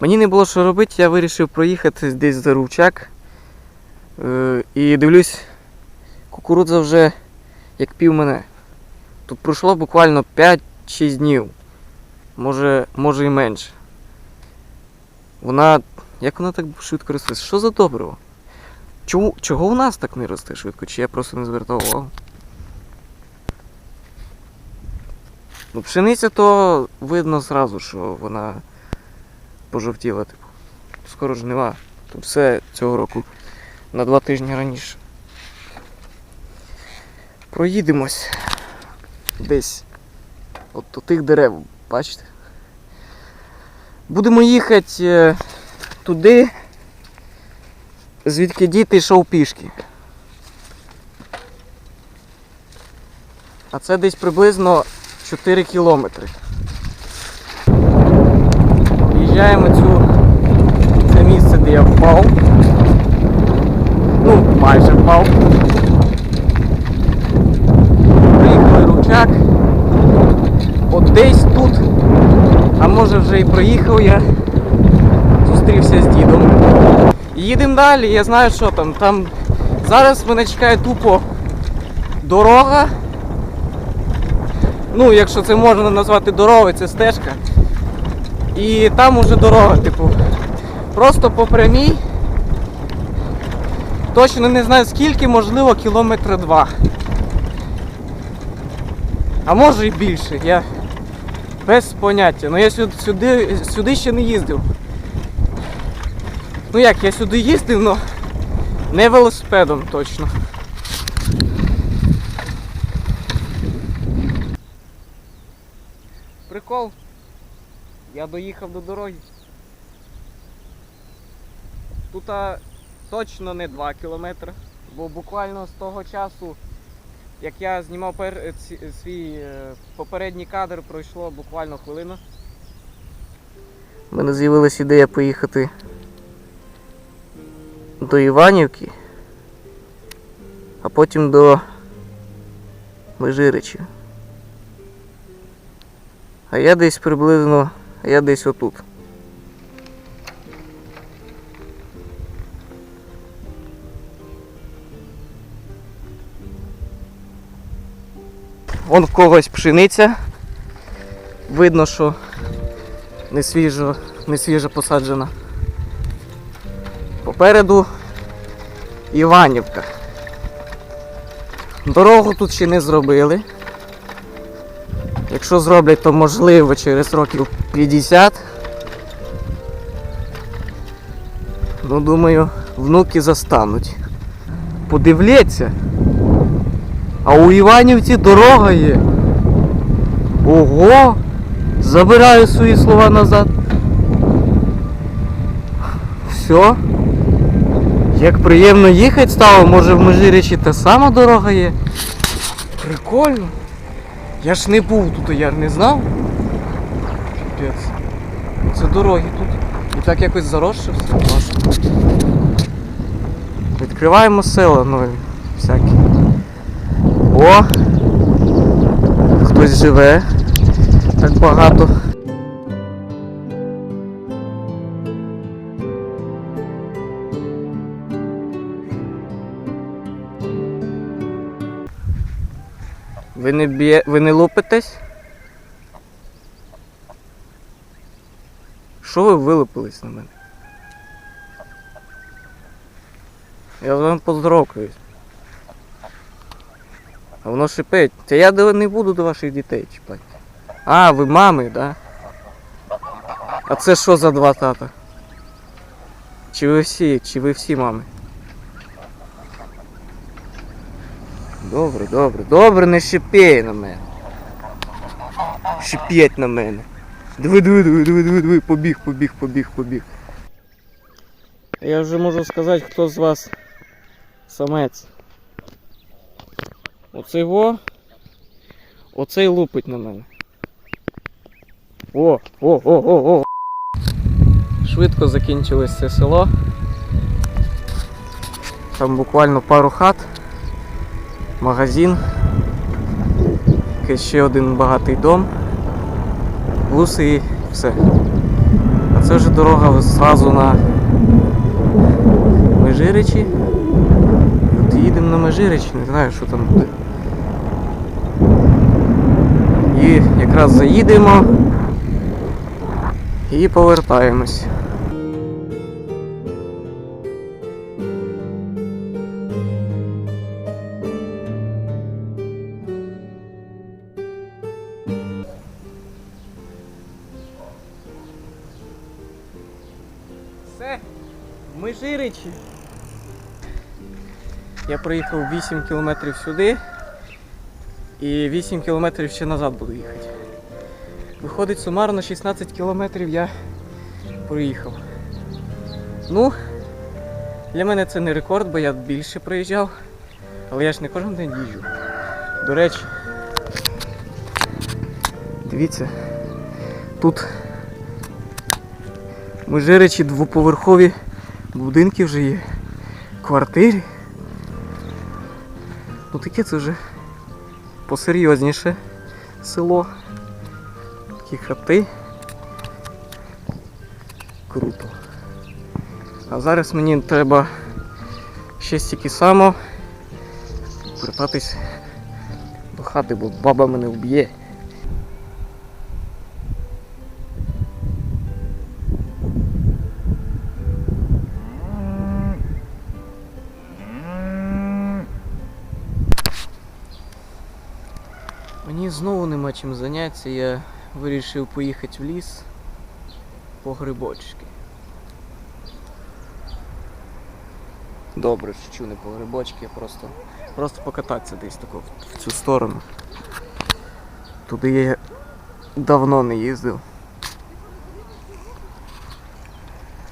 Мені не було що робити, я вирішив проїхати десь за ручак. Е, і дивлюсь, кукурудза вже як пів мене. Тут пройшло буквально 5-6 днів. Може, може і менше. Вона. Як вона так швидко росте? Що за добриво? Чому, чого у нас так не росте швидко? Чи я просто не звертав увагу? Ну, пшениця то видно зразу, що вона пожовтіла, типу. Скоро жнива. Тут все цього року на два тижні раніше. Проїдемось десь от до тих дерев, бачите? Будемо їхати е, туди, звідки діти йшов пішки. А це десь приблизно 4 кілометри. В'їжджаємо цю це місце, де я впав. Ну, майже впав. Приїхали ручак. От десь тут, а може вже і проїхав я. Зустрівся з дідом. Їдемо далі, я знаю, що там. Там зараз мене чекає тупо дорога. Ну, якщо це можна назвати дорогою, це стежка. І там уже дорога, типу. Просто по прямій. Точно не знаю скільки, можливо, кілометра два. А може і більше, я без поняття. Ну я сюди, сюди, сюди ще не їздив. Ну як, я сюди їздив, але не велосипедом точно. Прикол. Я доїхав до дороги. Тут точно не 2 кілометри, бо буквально з того часу, як я знімав пер... е, е, свій е, попередній кадр, пройшло буквально хвилина. У мене з'явилася ідея поїхати до Іванівки, а потім до Межиричів. А я десь приблизно, а я десь отут. Вон в когось пшениця. Видно, що не свіжо, не свіжо посаджена. Попереду Іванівка. Дорогу тут ще не зробили. Якщо зроблять, то можливо через років 50. Ну, думаю, внуки застануть. Подивляться. А у Іванівці дорога є. Ого! Забираю свої слова назад. Все. Як приємно їхати стало, може в Межирічі та сама дорога є. Прикольно. Я ж не був тут, я ж не знав. Це дороги тут. І так якось заросше все. Відкриваємо села нові всякі. О! Хтось живе. Так багато. Ви не б'є. ви не лупитесь? Що ви вилупились на мене? Я з вами поздоровкаюсь. А воно шипить. Та я не буду до ваших дітей чіпати. А, ви мами, да? А це що за два тата? Чи ви всі, чи ви всі мами? Добре, добре, добре, не шипей на мене. Шипіть на мене. Диви, диви, диви, диви, диви, диви, побіг, побіг, побіг, побіг. Я вже можу сказати, хто з вас самець. Оцей во. Оцей лупить на мене. О, о, о, о, о. Швидко закінчилось це село. Там буквально пару хат, магазин, ще один багатий дом, вуси і все. А Це вже дорога зразу на Межиричі. От їдемо на Межирич, не знаю, що там буде. І якраз заїдемо і повертаємось. Все, в Межиричі. Я проїхав 8 кілометрів сюди і 8 кілометрів ще назад буду їхати. Виходить, сумарно 16 кілометрів я проїхав. Ну, для мене це не рекорд, бо я більше проїжджав. Але я ж не кожен день їжджу. До речі, дивіться, тут Межиричі двоповерхові будинки вже є. Квартири. Ну таке це вже посерйозніше село. Такі хати. Круто. А зараз мені треба ще стільки само вертатись до хати, бо баба мене вб'є. Знову нема чим зайнятися, я вирішив поїхати в ліс по грибочки. Добре, що не по грибочки, а просто, просто покататися десь тако в цю сторону. Туди я давно не їздив.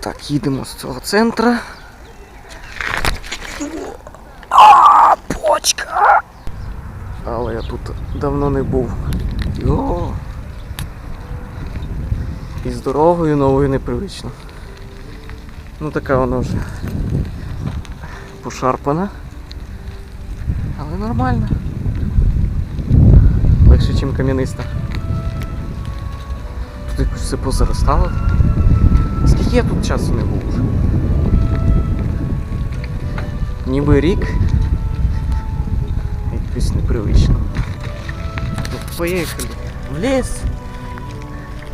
Так, їдемо з цього центра. А, почка! Але я тут давно не був. Йо. І з дорогою новою непривично. Ну така вона вже пошарпана. Але нормально. Легше, ніж кам'яниста. Тут якось все позаростало. Скільки я тут часу не був? Ніби рік. Якось непривично. Поїхали в ліс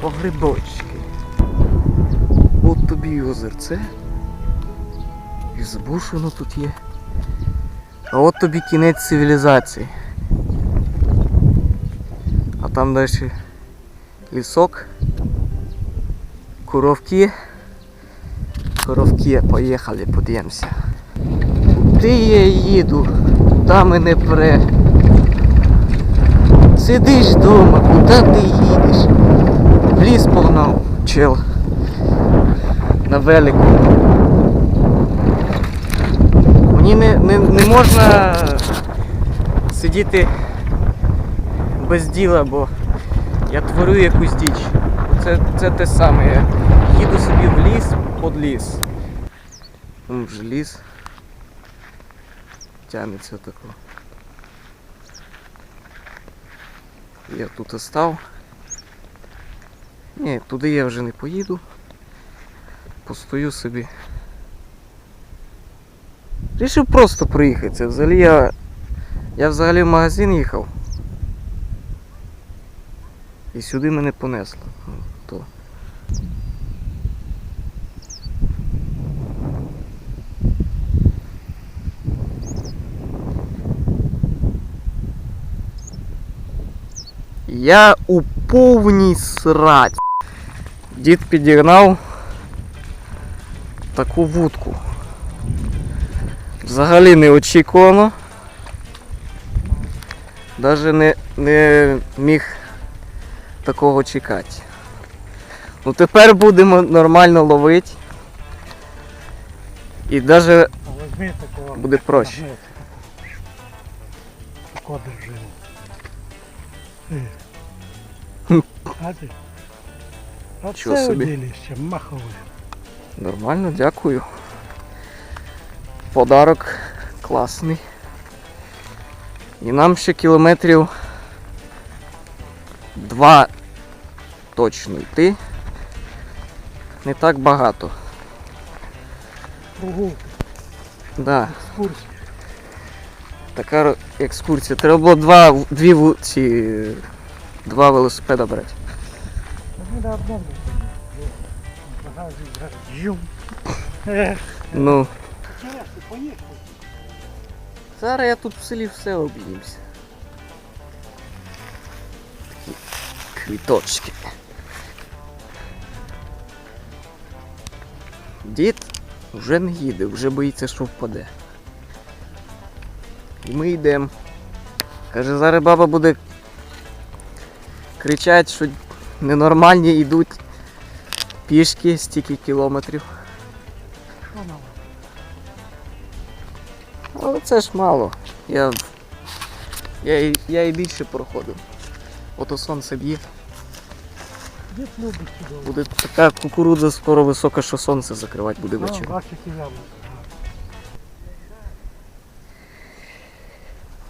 по грибочки. От тобі і озерце. І збушено тут є. А от тобі кінець цивілізації. А там далі лісок. Коровки. Коровки, поїхали, подивимося. Куди я їду? Куди мене пре? Сидиш вдома, куди ти їдеш? В ліс погнав, чел. На велику. Мені не, не, не можна сидіти без діла, бо я творю якусь діч. Це, це те саме. Я їду собі в ліс під ліс. Там вже ліс. Тянеться тако. Я тут остав. Ні, туди я вже не поїду. Постою собі. Рішив просто приїхати. Взагалі я. Я взагалі в магазин їхав. І сюди мене понесло. Ну, То. Я у повній срать. Дід підігнав таку вудку. Взагалі неочікувано. Даже не, не міг такого чекати. Ну тепер будемо нормально ловити. І навіть буде проще. Возьми А ти? А Чого це собі? махове. Нормально, дякую. Подарок класний. І нам ще кілометрів два точно йти. не так багато. Прогулки, Да, екскурсії. така екскурсія. Треба було два, дві ці, два велосипеда брати. Одному. Багажі, Ну, зараз я тут в селі все об'їмся. Такі квіточки. Дід вже не їде, вже боїться, що впаде. І ми йдемо. Каже, зараз баба буде кричати, що ненормальні йдуть пішки стільки кілометрів. Але це ж мало. Я, я, я і більше проходив. Ото сонце б'є. Буде така кукурудза скоро висока, що сонце закривати буде А, ввечері.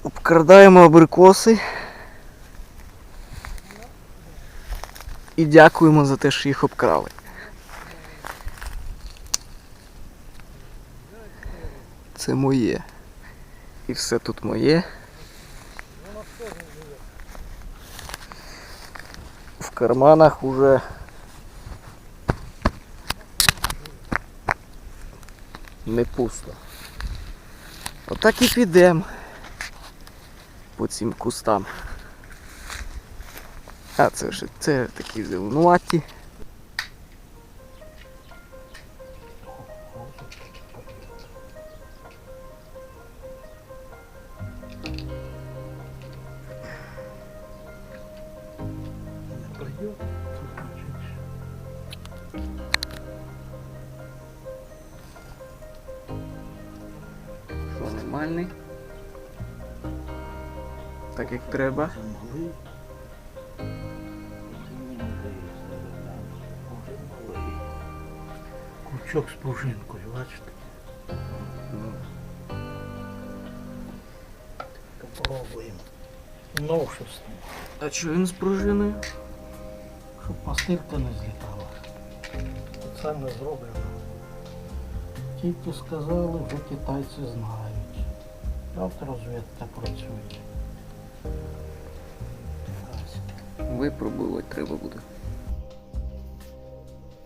Обкрадаємо абрикоси. І дякуємо за те, що їх обкрали. Це моє. І все тут моє. В карманах уже не пусто. Отак і підемо по цим кустам. А це вже це такі зеленуваті. Так як треба. Кучок з пружинкою, бачите? Попробуємо. Новшество. А що він з пружиною? Щоб пастирка не злітала. Спеціально зроблено. Тільки сказали, вже китайці знають. Авторозвідка працює. Випробувати треба буде.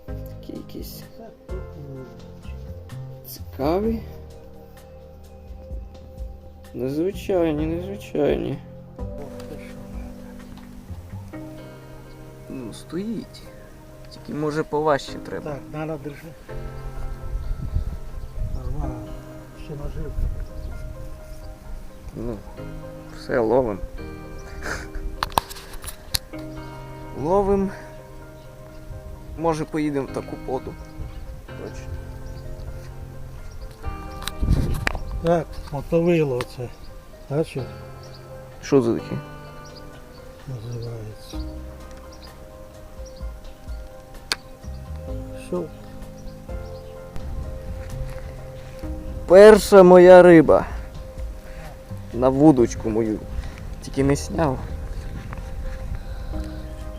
Такі якісь Це цікаві. Незвичайні, незвичайні. Ну, стоїть. Тільки може поважче треба. Так, Нана, держи. Нормально. Ще нажив. Ну, все ловим. ловим. Може поїдемо в таку поду. Точно. Так, мотовило це. Бачиш, Що за таке? називається. Що? Перша моя риба. На вудочку мою. Тільки не сняв.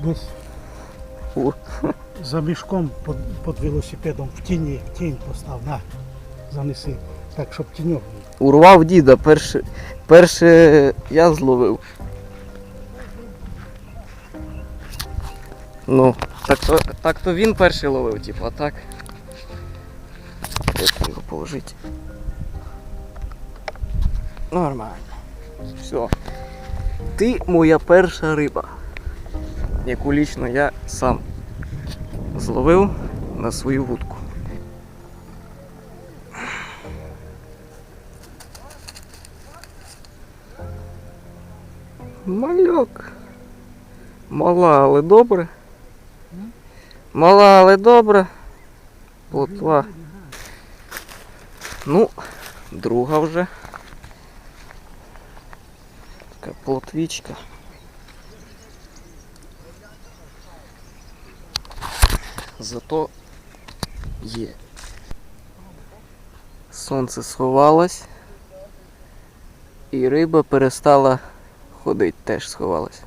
Десь О. за мішком під, під велосипедом в тіні, в тінь постав, на, занеси. Так, щоб тіньок був. Урвав діда, перше, перше я зловив. Ну, так то, так то він перший ловив, типу, а так. Як його положити? Нормально. Все. Ти моя перша риба. Яку лічно я сам зловив на свою вудку. Мала, але добре. Мала, але добре. Плотва. Ну, друга вже. Така плотвічка. Зато є. Сонце сховалось. І риба перестала ходить, теж сховалась.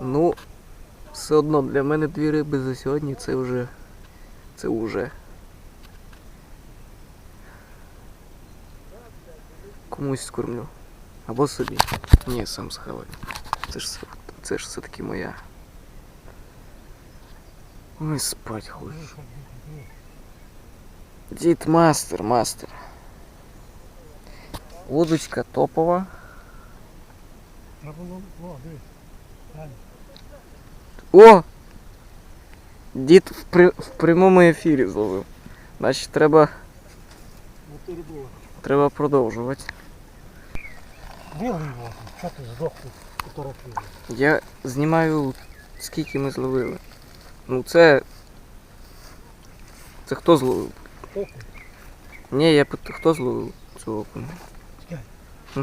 Ну, Все одно для мене дві риби за сьогодні це вже. Це вже. Комусь скормлю. Або собі. Ні, сам схаваю. Це ж, це ж все-таки моя. Ой, спать хочу. Дід мастер, мастер. Удочка топова. Треба було, о, дивись. О! Дід в, при... в прямому ефірі зловив. Значить, треба, треба продовжувати. Білий воду, що ти здох тут? Я знімаю скільки ми зловили. Ну це. Це хто зловив? Окунь. Ні, я хто зловив цього окуня? Хм?